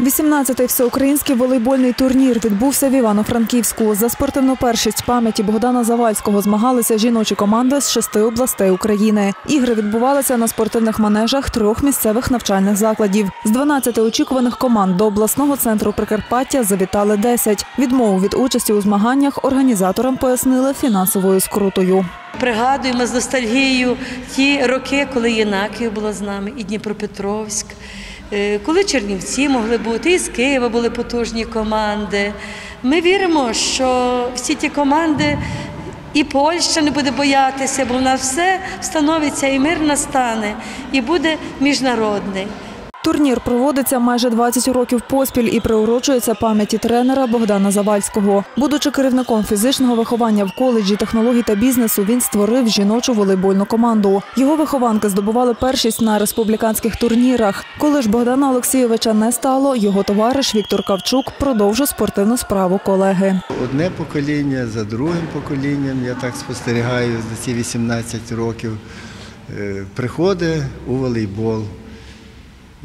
18-й всеукраїнський волейбольний турнір відбувся в Івано-Франківську. За спортивну першість пам'яті Богдана Завальського змагалися жіночі команди з шести областей України. Ігри відбувалися на спортивних манежах трьох місцевих навчальних закладів. З 12 очікуваних команд до обласного центру Прикарпаття завітали 10. Відмову від участі у змаганнях організаторам пояснили фінансовою скрутою. Пригадуємо з ностальгією ті роки, коли Єнаків була з нами, і Дніпропетровськ, коли Чернівці могли бути, і з Києва були потужні команди. Ми віримо, що всі ті команди і Польща не буде боятися, бо в нас все встановиться, і мир настане, і буде міжнародний. Турнір проводиться майже 20 років поспіль і приурочується пам'яті тренера Богдана Завальського. Будучи керівником фізичного виховання в коледжі технологій та бізнесу, він створив жіночу волейбольну команду. Його вихованки здобували першість на республіканських турнірах. Коли ж Богдана Олексійовича не стало, його товариш Віктор Кавчук продовжив спортивну справу колеги. Одне покоління за другим поколінням, я так спостерігаю за ці 18 років, е, приходить у волейбол,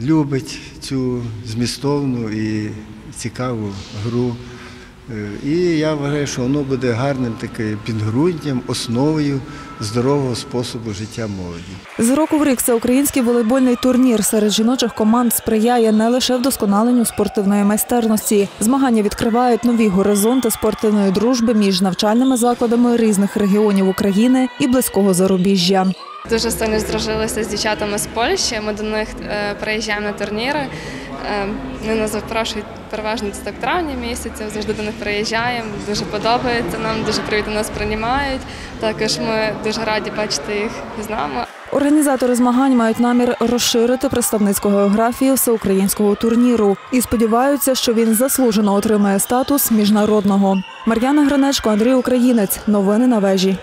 любить цю змістовну і цікаву гру. Е, І я вважаю, що воно буде гарним таким підґрунтям, основою здорового способу життя молоді. З року в рік всеукраїнський волейбольний турнір серед жіночих команд сприяє не лише вдосконаленню спортивної майстерності. Змагання відкривають нові горизонти спортивної дружби між навчальними закладами різних регіонів України і близького зарубіжжя. Дуже сильно здружилися з дівчатами з Польщі. Ми до них е, приїжджаємо на турніри. Е, Вони нас запрошують переважно це так травня місяця. Завжди до них приїжджаємо. Дуже подобається нам, дуже привітно нас приймають. Також ми дуже раді бачити їх з нами. Організатори змагань мають намір розширити представницьку географію всеукраїнського турніру і сподіваються, що він заслужено отримає статус міжнародного. Мар'яна Гранечко, Андрій Українець. Новини на вежі.